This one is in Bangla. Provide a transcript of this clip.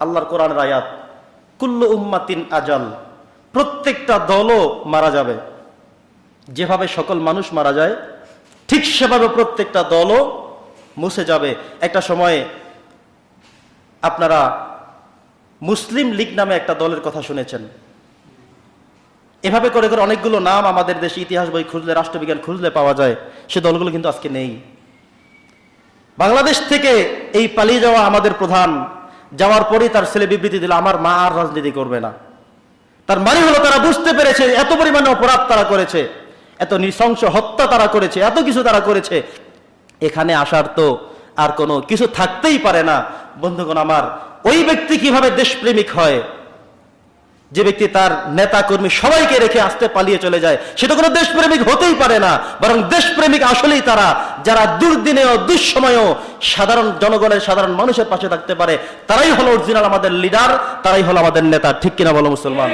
আল্লাহর কোরআন আয়াত, কুল্লু উম্মাতিন আজাল প্রত্যেকটা দলও মারা যাবে। যেভাবে সকল মানুষ মারা যায়, ঠিক সেভাবে প্রত্যেকটা দলও মুছে যাবে। একটা সময়ে আপনারা মুসলিম লীগ নামে একটা দলের কথা শুনেছেন। এভাবে করে করে অনেকগুলো নাম আমাদের দেশে ইতিহাস বই খুঁজলে, রাষ্ট্রবিজ্ঞান খুঁজলে পাওয়া যায়। সে দলগুলো কিন্তু আজকে নেই। বাংলাদেশ থেকে এই পালিয়ে যাওয়া আমাদের প্রধান যাওয়ার পরেই তার ছেলে বিবৃতি দিল, আমার মা আর রাজনীতি করবে না। তার মানে হলো তারা বুঝতে পেরেছে এত পরিমাণে অপরাধ তারা করেছে, এত নৃশংস হত্যা তারা করেছে, এত কিছু তারা করেছে। এখানে আসার তো আর কোনো কিছু থাকতেই পারে না। বন্ধুগণ, আমার ওই ব্যক্তি কীভাবে দেশপ্রেমিক হয়? যে ব্যক্তি তার নেতা কর্মী সবাইকে রেখে আসতে পালিয়ে চলে যায় সেটা কোনো দেশপ্রেমিক হতেই পারে না, বরং দেশপ্রেমিক আসলেই তারা, যারা দুর্দিনেও, দুঃসময়েও সাধারণ জনগণের, সাধারণ মানুষের পাশে থাকতে পারে, তারাই হলো অরিজিনাল আমাদের লিডার তারাই হলো আমাদের নেতা। ঠিক কিনা বলো মুসলমান?